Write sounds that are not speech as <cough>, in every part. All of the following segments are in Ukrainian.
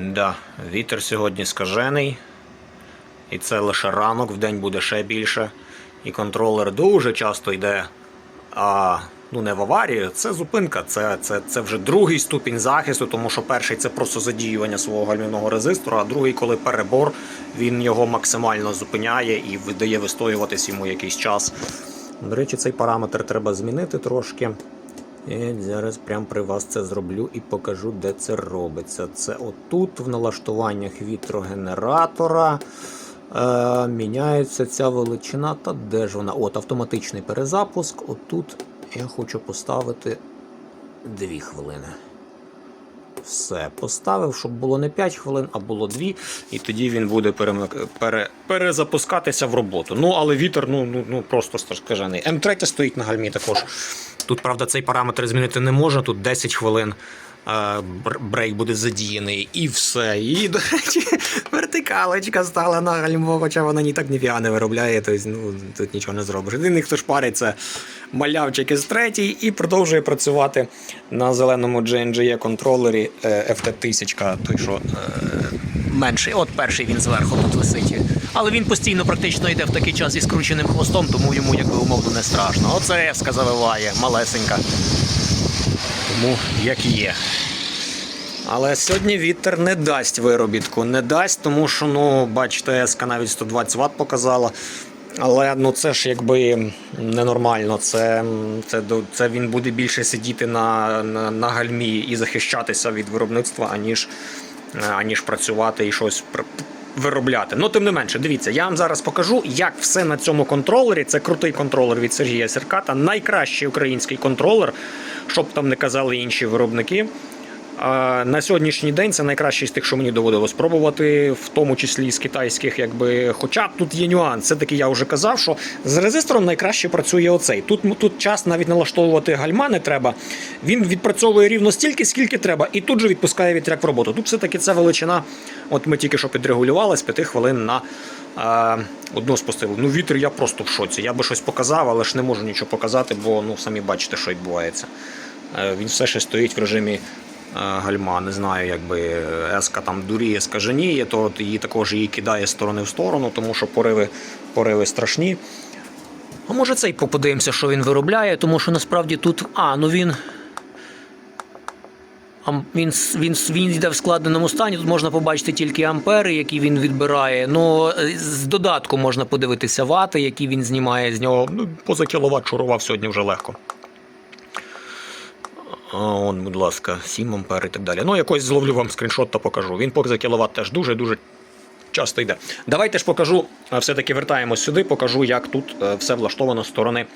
Да, вітер сьогодні скажений. І це лише ранок, вдень буде ще більше. І контролер дуже часто йде. А, ну не в аварію, це зупинка, це, це, це вже другий ступінь захисту, тому що перший це просто задіювання свого гальмівного резистора, а другий, коли перебор, він його максимально зупиняє і видає вистоюватись йому якийсь час. До речі, цей параметр треба змінити трошки. Зараз прямо при вас це зроблю і покажу, де це робиться. Це отут, в налаштуваннях вітрогенератора. Е, міняється ця величина. Та де ж вона? От автоматичний перезапуск. Отут я хочу поставити 2 хвилини. Все, поставив, щоб було не 5 хвилин, а було 2, і тоді він буде перемик... пере... перезапускатися в роботу. Ну, але вітер ну, ну, ну просто скажений. М3 стоїть на гальмі також. Тут, правда, цей параметр змінити не можна, тут 10 хвилин. е, Брейк буде задіяний і все. І, до речі, <laughs> вертикалочка стала на гальмо, хоча вона ні так ніфіга не виробляє, тобто ну, тут нічого не зробиш. Єдиний, хто шпариться малявчик із третій і продовжує працювати на зеленому GNGE контролері е, FT1000, той що е, менший. От перший він зверху тут висить. Але він постійно практично йде в такий час зі скрученим хвостом, тому йому якби умовно не страшно. Оце еска завиває, малесенька. Тому як є. Але сьогодні вітер не дасть виробітку. Не дасть, тому що, ну, бачите, еска навіть 120 Вт показала. Але ну це ж якби ненормально. Це, це, це він буде більше сидіти на, на, на гальмі і захищатися від виробництва, аніж, е, аніж працювати і щось виробляти. Ну, тим не менше, дивіться, я вам зараз покажу, як все на цьому контролері. Це крутий контролер від Сергія Серката, найкращий український контролер, щоб там не казали інші виробники. На сьогоднішній день це найкращий з тих, що мені доводилось пробувати, в тому числі з китайських, якби. Хоча тут є нюанс. Це таки я вже казав, що з резистором найкраще працює оцей. Тут, тут час навіть налаштовувати гальма не треба. Він відпрацьовує рівно стільки, скільки треба, і тут же відпускає вітряк в роботу. Тут все-таки ця величина. От ми тільки що підрегулювали з 5 хвилин на одну спустили. Ну, вітер я просто в шоці. Я би щось показав, але ж не можу нічого показати, бо ну самі бачите, що відбувається. Е, він все ще стоїть в режимі гальма. Не знаю, якби еска там дуріє, скаженіє, то от її також її кидає з сторони в сторону, тому що пориви, пориви страшні. А може цей подивимося, що він виробляє, тому що насправді тут. А, ну він. Він, він, він йде в складеному стані. Тут можна побачити тільки ампери, які він відбирає. Ну, е, з додатку можна подивитися вати, які він знімає з нього. Ну, поза кіловат шурував сьогодні вже легко. Он, будь ласка, 7 ампер і так далі. Ну, якось зловлю вам скріншот та покажу. Він поза кіловат теж дуже-дуже часто йде. Давайте ж покажу, все-таки вертаємось сюди, покажу, як тут е, все влаштовано з сторони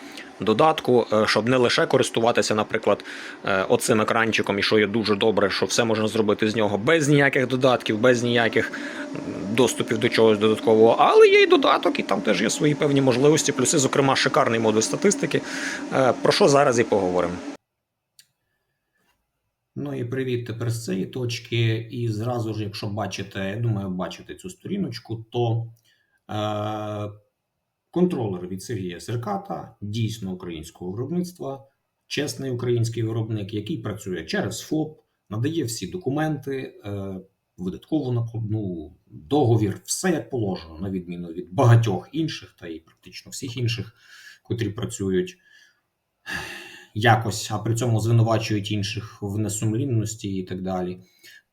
додатку, е, щоб не лише користуватися, наприклад, е, оцим екранчиком, і що є дуже добре, що все можна зробити з нього без ніяких додатків, без ніяких доступів до чогось додаткового. Але є і додаток, і там теж є свої певні можливості, плюси, зокрема, шикарний модуль статистики. Про що зараз і поговоримо. Ну і привіт тепер з цієї точки. І зразу ж, якщо бачите, я думаю, бачите цю сторіночку, то е, контролер від Сергія Серката, дійсно українського виробництва, чесний український виробник, який працює через ФОП, надає всі документи, е, видаткову накладну, договір, все як положено, на відміну від багатьох інших та і практично всіх інших, котрі працюють якось, а при цьому звинувачують інших в несумлінності і так далі.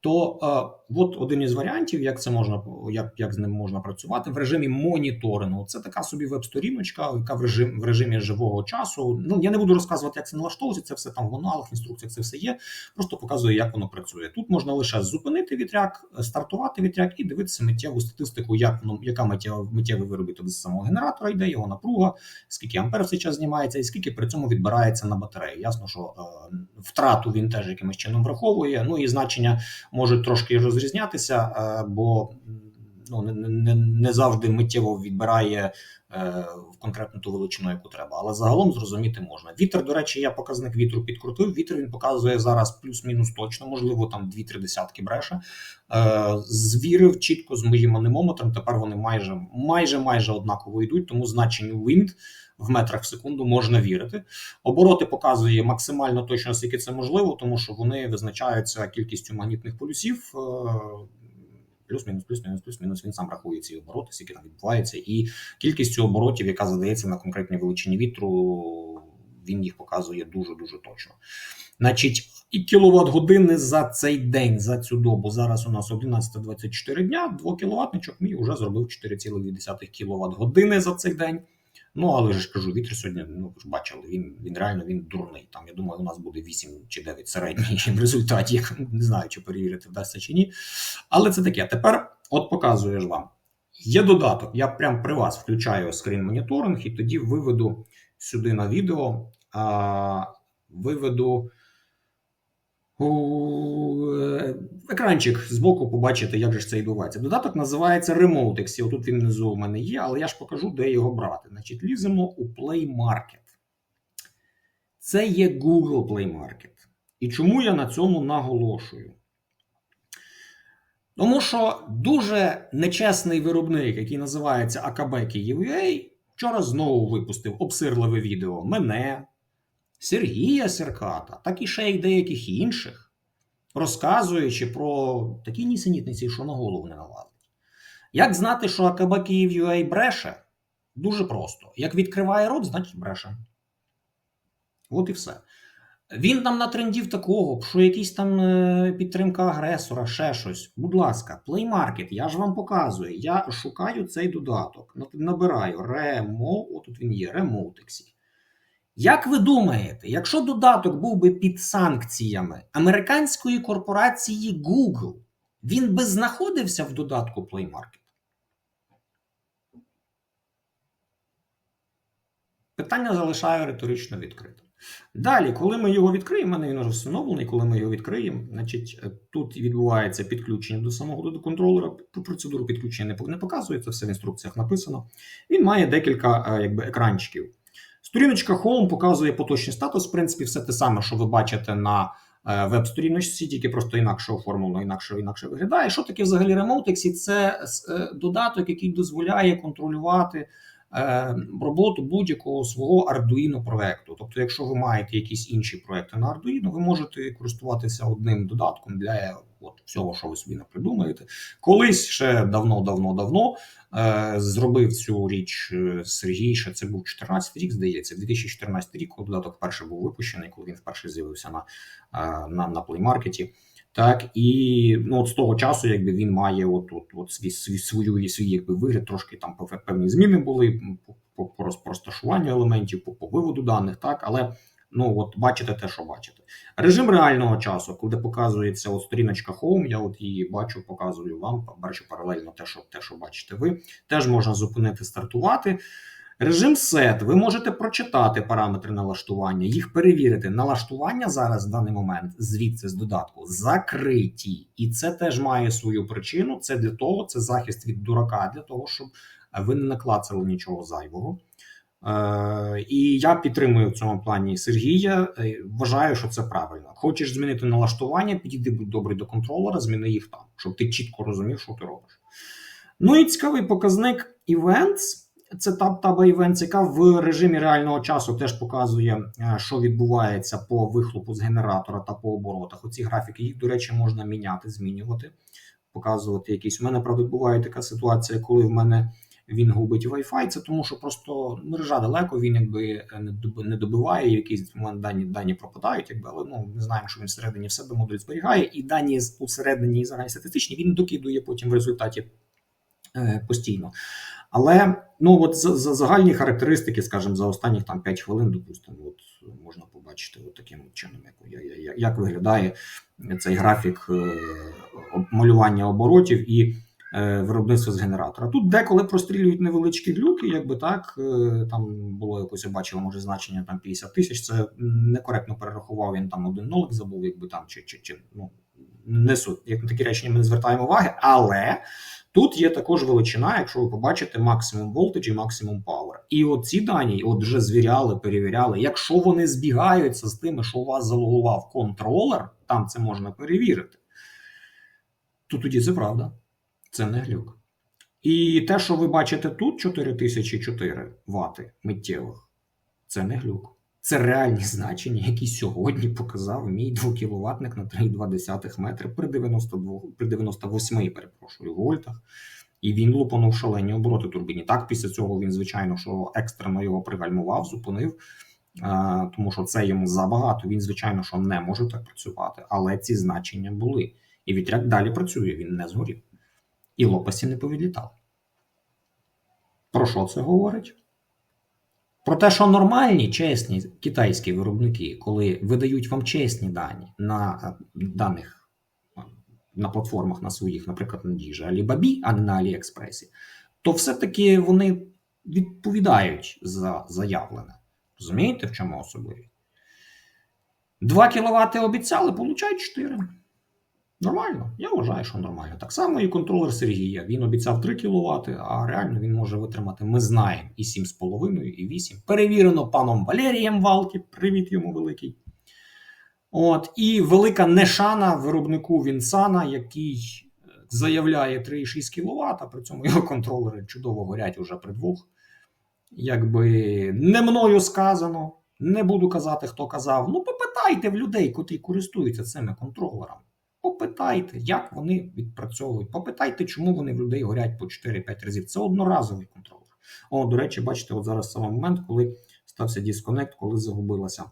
То е, от один із варіантів, як це можна як, як з ним можна працювати в режимі моніторингу. Це така собі веб-сторіночка, яка в режим в режимі живого часу. Ну я не буду розказувати, як це налаштовується. Це все там в мануалах, інструкціях, це все є. Просто показую, як воно працює. Тут можна лише зупинити вітряк, стартувати вітряк і дивитися миттєву статистику, як воно яка миттєва миттєвий виробіток з самого генератора йде, його напруга, скільки ампер в цей час знімається, і скільки при цьому відбирається на батарею. Ясно, що е, втрату він теж якимось чином враховує. Ну і значення можуть трошки розрізнятися, е, бо ну не, не, не завжди миттєво відбирає в конкретну ту величину, яку треба. Але загалом зрозуміти можна. Вітер, до речі, я показник вітру підкрутив. Вітер він показує зараз плюс-мінус точно, можливо, там 2-3 десятки бреше. Е, звірив чітко з моїм анемометром. Тепер вони майже майже майже однаково йдуть, тому значенню wind в метрах в секунду можна вірити. Обороти показує максимально точно, скільки це можливо, тому що вони визначаються кількістю магнітних полюсів. Плюс-мінус, плюс-мінус, плюс-мінус. Він сам рахує ці обороти, скільки там відбувається, і кількістю оборотів, яка задається на конкретній величині вітру, він їх показує дуже дуже точно. Значить, і кіловат години за цей день, за цю добу. Зараз у нас 11.24 дня. 2 кіловатничок мій вже зробив 4,2 кіловат години за цей день. Ну, але ж кажу, вітер сьогодні, ну ж бачили, він, він реально він дурний. Там, я думаю, у нас буде 8 чи 9 середній <laughs> в результаті. Я не знаю, чи перевірити вдасться чи ні. Але це таке. Тепер от показую ж вам. Є додаток. Я прям при вас включаю скрін моніторинг і тоді виведу сюди на відео. А, виведу екранчик збоку побачите, як же ж це відбувається. Додаток називається Remotex. І Отут він внизу у мене є, але я ж покажу, де його брати. Значить, ліземо у Play Market. Це є Google Play Market. І чому я на цьому наголошую? Тому що дуже нечесний виробник, який називається AKB Kyiv.ua, вчора знову випустив обсирливе відео мене, Сергія Серката, так і ще й деяких інших, розказуючи про такі нісенітниці, що на голову не налазить. Як знати, що АКБ Київ.UA бреше? Дуже просто. Як відкриває рот, значить бреше. От і все. Він там натрендів такого, що якісь там е, підтримка агресора, ще щось. Будь ласка, Market, я ж вам показую. Я шукаю цей додаток. Набираю Remo, отут він є, Remotexі. Як ви думаєте, якщо додаток був би під санкціями американської корпорації Google, він би знаходився в додатку Play Market? Питання залишаю риторично відкритим. Далі, коли ми його відкриємо, в мене він вже встановлений, коли ми його відкриємо, значить, е, тут відбувається підключення до самого до контролера. Процедуру підключення не пок- не показується, все в інструкціях написано. Він має декілька е, якби, екранчиків. Сторіночка Home показує поточний статус. В принципі, все те саме, що ви бачите на е, веб-сторіночці, тільки просто інакше оформлено, інакше інакше виглядає. Що таке взагалі Remotex? Це е, додаток, який дозволяє контролювати е, роботу будь-якого свого Arduino проекту. Тобто, якщо ви маєте якісь інші проекти на Arduino, ви можете користуватися одним додатком для от, всього, що ви собі не придумаєте. Колись ще давно, давно, давно е, зробив цю річ е, Сергій. Ще це був 14 рік, здається, 2014 рік, коли додаток вперше був випущений, коли він вперше з'явився на, е, на, на плеймаркеті. Так і ну от з того часу, якби він має от, от, от свій, свій свою свій якби вигляд, трошки там певні зміни були по, по по розташуванню елементів, по, по виводу даних, так, але ну от бачите те, що бачите. Режим реального часу, коли показується от сторіночка Home, я от її бачу, показую вам, бачу паралельно те, що те, що бачите ви. Теж можна зупинити, стартувати. Режим set. Ви можете прочитати параметри налаштування, їх перевірити. Налаштування зараз в даний момент звідси з додатку закриті, і це теж має свою причину. Це для того, це захист від дурака, для того, щоб ви не наклацали нічого зайвого. Е, і я підтримую в цьому плані Сергія. Е, Вважаю, що це правильно. Хочеш змінити налаштування, підійди будь добрий до контролера, зміни їх там, щоб ти чітко розумів, що ти робиш. Ну і цікавий показник Events. Це таб таба Events, яка в режимі реального часу теж показує, е, що відбувається по вихлопу з генератора та по оборотах. Оці графіки, їх, до речі, можна міняти, змінювати, показувати якісь. У мене, правда, буває така ситуація, коли в мене він губить Wi-Fi, це тому, що просто мережа далеко, він якби не добиває, якісь в мене дані, дані пропадають, якби, але ну, ми знаємо, що він всередині в себе модуль зберігає, і дані усередині загальні статистичні він докидує потім в результаті е, постійно. Але ну от за, за загальні характеристики, скажімо, за останніх там 5 хвилин, допустимо, от можна побачити от таким чином, як, я- я- як виглядає цей графік е, малювання оборотів і е, виробництва з генератора. Тут деколи прострілюють невеличкі глюки, якби так. е, Там було якось я бачив, може значення там 50 тисяч. Це некоректно перерахував він там один нолик забув, якби там чи, чи, чи ну не суть. Як на такі речення ми не звертаємо уваги, але. Тут є також величина, якщо ви побачите максимум voltage і максимум power. І от ці дані от вже звіряли, перевіряли. Якщо вони збігаються з тими, що у вас залогував контролер, там це можна перевірити. То тоді це правда. Це не глюк. І те, що ви бачите тут 4004 вати миттєвих, це не глюк. Це реальні значення, які сьогодні показав мій 2 кВт на 3,2 метри при 92, при 98, перепрошую. вольтах. І він лупанув шалені обороти турбіні. Так, після цього він, звичайно, що екстрено його пригальмував, зупинив, тому що це йому забагато. Він, звичайно, що не може так працювати, але ці значення були. І вітряк далі працює, він не згорів. І лопасті не повідлітали. Про що це говорить? Про те, що нормальні, чесні китайські виробники, коли видають вам чесні дані на е, даних е, на платформах на своїх, наприклад, на діжі Alibaba, а не на Аліекспресі, то все-таки вони відповідають за заявлене. Розумієте, в чому особливість? 2 кВт обіцяли, получають 4. Нормально, я вважаю, що нормально. Так само і контролер Сергія. Він обіцяв 3 кВт, а реально він може витримати, ми знаємо, і 7,5, і 8. Перевірено паном Валерієм Валки. Привіт йому великий. От, і велика нешана виробнику Вінсана, який е, заявляє 3,6 кВт, а при цьому його контролери чудово горять уже при двох. Якби не мною сказано, не буду казати, хто казав. Ну, попитайте в людей, котрі користуються цими контролерами. Попитайте, як вони відпрацьовують. Попитайте, чому вони в людей горять по 4-5 разів. Це одноразовий контролер. О, до речі, бачите, от зараз саме момент, коли стався дисконект, коли загубилася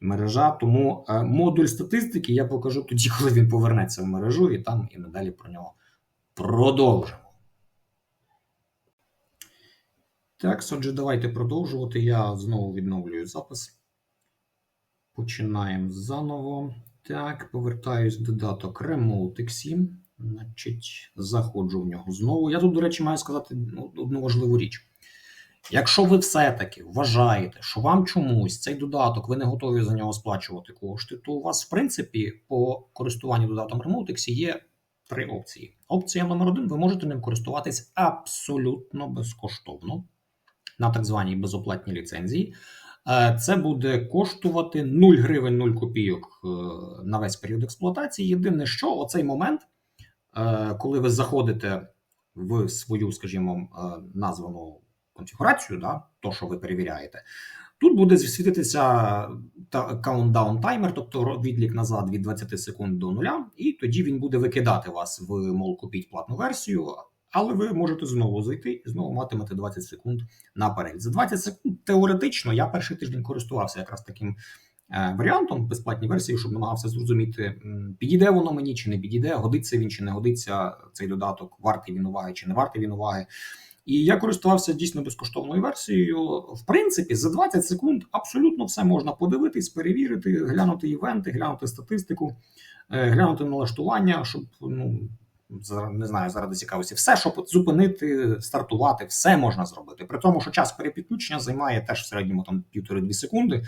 мережа. Тому е, модуль статистики я покажу тоді, коли він повернеться в мережу, і там і надалі про нього продовжимо. Так, отже, давайте продовжувати. Я знову відновлюю запис. Починаємо заново. Так, повертаюсь додаток Remote 7. Значить, заходжу в нього знову. Я тут, до речі, маю сказати ну, одну важливу річ. Якщо ви все-таки вважаєте, що вам чомусь цей додаток, ви не готові за нього сплачувати кошти, то у вас, в принципі, по користуванню додатком Remotex є три опції. Опція номер один: ви можете ним користуватись абсолютно безкоштовно на так званій безоплатній ліцензії. Е, Це буде коштувати 0 гривень 0 копійок е, на весь період експлуатації. Єдине, що оцей момент, е, коли ви заходите в свою, скажімо, названу конфігурацію, да, то, що ви перевіряєте, тут буде світитися countdown таймер, тобто відлік назад від 20 секунд до нуля, і тоді він буде викидати вас в мол купіть платну версію. Але ви можете знову зайти і знову матимете 20 секунд наперед. За 20 секунд теоретично я перший тиждень користувався якраз таким е, варіантом безплатній версії, щоб намагався зрозуміти, підійде воно мені чи не підійде, годиться він чи не годиться цей додаток, вартий він уваги чи не вартий він уваги. І я користувався дійсно безкоштовною версією. В принципі, за 20 секунд абсолютно все можна подивитись, перевірити, глянути івенти, глянути статистику, е, глянути налаштування, щоб ну не знаю, заради цікавості, все, щоб зупинити, стартувати, все можна зробити. При тому, що час перепідключення займає теж в середньому там півтори-дві секунди, е,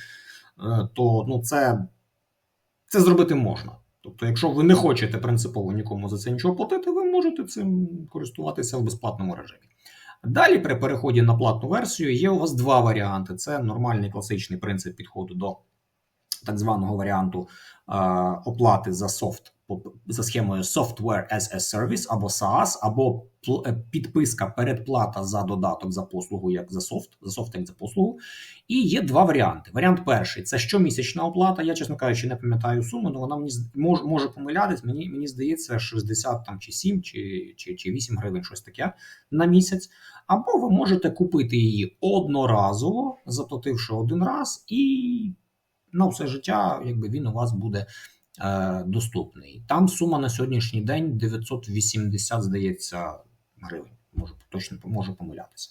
то ну це, це зробити можна. Тобто, якщо ви не хочете принципово нікому за це нічого платити, ви можете цим користуватися в безплатному режимі. Далі, при переході на платну версію, є у вас два варіанти: це нормальний класичний принцип підходу до так званого варіанту е, оплати за софт за схемою Software as a Service або SaaS, або е, підписка передплата за додаток за послугу як за софт, за софт як за послугу. І є два варіанти. Варіант перший це щомісячна оплата. Я, чесно кажучи, не пам'ятаю суму, але вона мені з- мож, може помилятись. Мені, мені здається, 60 там, чи 7, чи, чи, чи 8 гривень, щось таке на місяць. Або ви можете купити її одноразово, заплативши один раз, і на все життя, якби він у вас буде доступний. Там сума на сьогоднішній день 980, здається, гривень. Можу точно можу помилятися.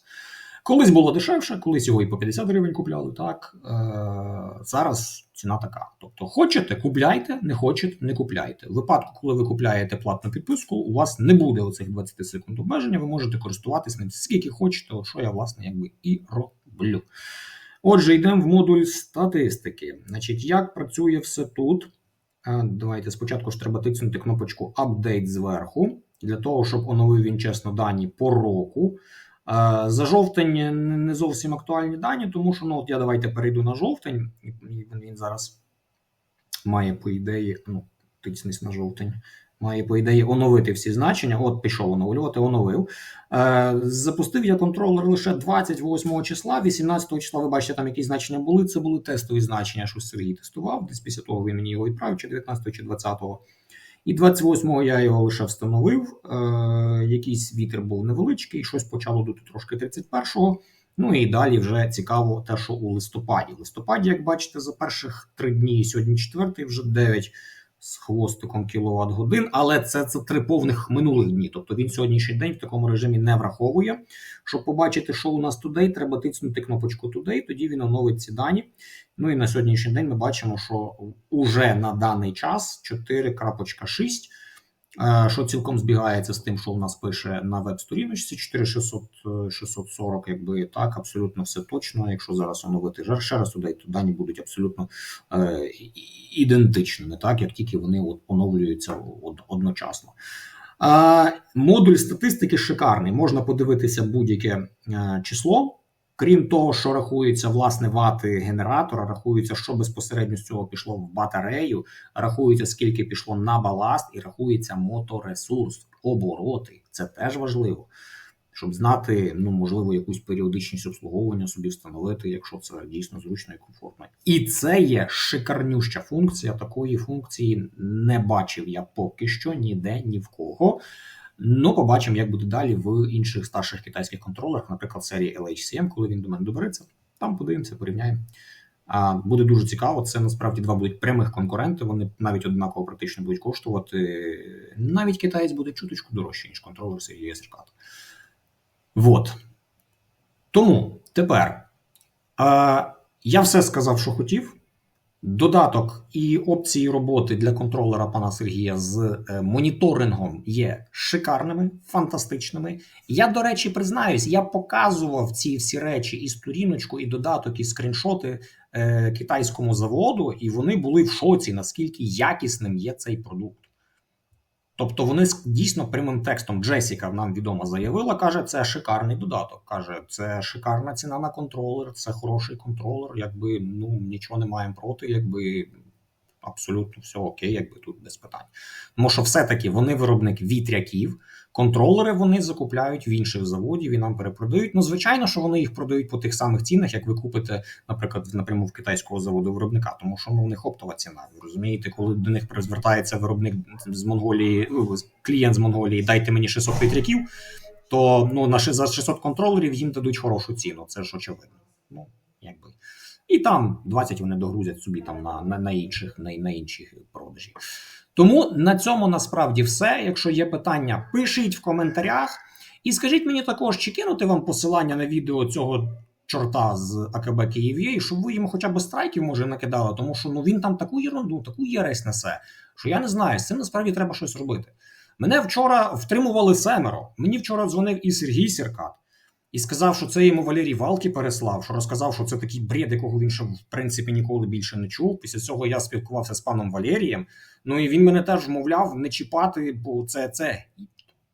Колись було дешевше, колись його і по 50 гривень купляли. Так е, зараз ціна така. Тобто, хочете, купляйте, не хочете, не купляйте. В випадку, коли ви купляєте платну підписку, у вас не буде оцих 20 секунд обмеження. Ви можете користуватись ним скільки хочете, що я власне якби і роблю. Отже, йдемо в модуль статистики. Значить, як працює все тут? Давайте спочатку ж треба тиснути кнопочку Update зверху, для того, щоб оновив він чесно дані по року. За жовтень не- зовсім актуальні дані, тому що ну, от я давайте перейду на жовтень, він зараз має, по ідеї, ну, тиснись на жовтень, має, по ідеї, оновити всі значення. От пішов оновлювати, оновив. Е, Запустив я контролер лише 28 числа, 18 числа, ви бачите, там якісь значення були. Це були тестові значення, що Сергій тестував. Десь після того він мені його відправив, чи 19 чи 20. І 28-го я його лише встановив. Е, якийсь вітер був невеличкий, щось почало дути трошки 31-го. Ну і далі вже цікаво те, що у листопаді. В листопаді, як бачите, за перших три дні, сьогодні четвертий, вже 9 з хвостиком кіловат годин, але це, це три повних минулих дні. Тобто він сьогоднішній день в такому режимі не враховує. Щоб побачити, що у нас today, треба тиснути кнопочку today, тоді він оновить ці дані. Ну і на сьогоднішній день ми бачимо, що уже на даний час 4.6, е, що цілком збігається з тим, що у нас пише на веб-сторіночці 4640, якби так, абсолютно все точно. Якщо зараз оновити жар ще раз туди, то дані будуть абсолютно е, ідентичними, так як тільки вони от оновлюються од- одночасно. А, модуль статистики шикарний. Можна подивитися будь-яке е, число. Крім того, що рахується власне вати генератора, рахується, що безпосередньо з цього пішло в батарею, рахується, скільки пішло на баласт, і рахується моторесурс, обороти. Це теж важливо, щоб знати, ну можливо, якусь періодичність обслуговування собі встановити, якщо це дійсно зручно і комфортно. І це є шикарнюща функція. Такої функції не бачив я поки що ніде ні в кого. Ну, побачимо, як буде далі в інших старших китайських контролерах, наприклад, серії LHCM, коли він до мене добереться. Там подивимося, порівняємо. Буде дуже цікаво. Це насправді два будуть прямих конкуренти. Вони навіть однаково практично будуть коштувати. Навіть китаєць буде чуточку дорожче, ніж контролер серії SRCAT. Вот. Тому тепер я все сказав, що хотів. Додаток і опції роботи для контролера пана Сергія з е, моніторингом є шикарними, фантастичними. Я, до речі, признаюсь, я показував ці всі речі і сторіночку, і додаток, і скріншоти е, китайському заводу, і вони були в шоці, наскільки якісним є цей продукт. Тобто вони дійсно прямим текстом Джесіка нам відомо заявила, каже, це шикарний додаток. Каже, це шикарна ціна на контролер, це хороший контролер. Якби ну нічого не маємо проти, якби абсолютно все окей, якби тут без питань. Тому що все-таки вони виробник вітряків, контролери вони закупляють в інших заводів і нам перепродають. Ну, звичайно, що вони їх продають по тих самих цінах, як ви купите, наприклад, напряму в китайського заводу виробника, тому що ну, у них оптова ціна. Ви розумієте, коли до них звертається виробник з Монголії, ну, клієнт з Монголії, дайте мені 600 вітряків, то ну, на за 600 контролерів їм дадуть хорошу ціну. Це ж очевидно. Ну, якби. І там 20 вони догрузять собі там на, на, на інших на, на інших продажі. Тому на цьому насправді все. Якщо є питання, пишіть в коментарях. І скажіть мені також, чи кинути вам посилання на відео цього чорта з АКБ Київ'є, щоб ви йому хоча б страйків може накидали, тому що ну він там таку єрунду, таку єресь несе, що я не знаю, з цим насправді треба щось робити. Мене вчора втримували семеро. Мені вчора дзвонив і Сергій Сіркат. І сказав, що це йому Валерій Валки переслав, що розказав, що це такий бред, якого він ще в принципі ніколи більше не чув. Після цього я спілкувався з паном Валерієм. Ну і він мене теж вмовляв не чіпати, бо це це,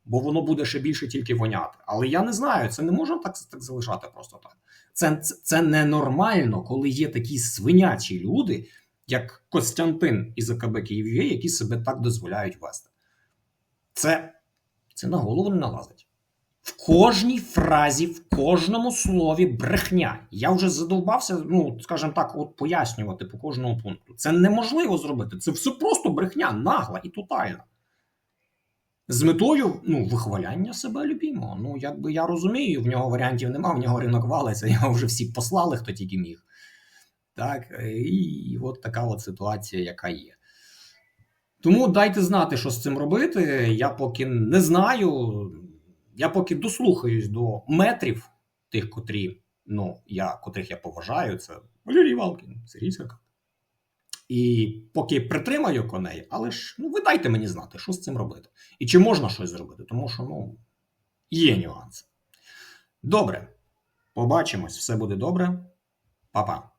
бо воно буде ще більше тільки воняти. Але я не знаю, це не можна так, так залишати просто так. Це, це, ненормально, коли є такі свинячі люди, як Костянтин із АКБ Київ'є, які себе так дозволяють вести. Це, це на голову не налазить. В кожній фразі, в кожному слові брехня. Я вже задовбався, ну скажімо так, от пояснювати по кожному пункту. Це неможливо зробити. Це все просто брехня, нагла і тотальна. З метою ну, вихваляння себе любімого. Ну, якби я розумію, в нього варіантів нема, в нього ринок валиться, <laughs> його вже всі послали, хто тільки міг. Так, і от така от ситуація, яка є. Тому дайте знати, що з цим робити. Я поки не знаю. Я поки дослухаюсь до метрів тих, котрі, ну, я, котрих я поважаю, це Валерій Валкін, Сергій Сакат. І поки притримаю коней, але ж ну, ви дайте мені знати, що з цим робити. І чи можна щось зробити, тому що ну, є нюанси. Добре, побачимось, все буде добре. Па-па.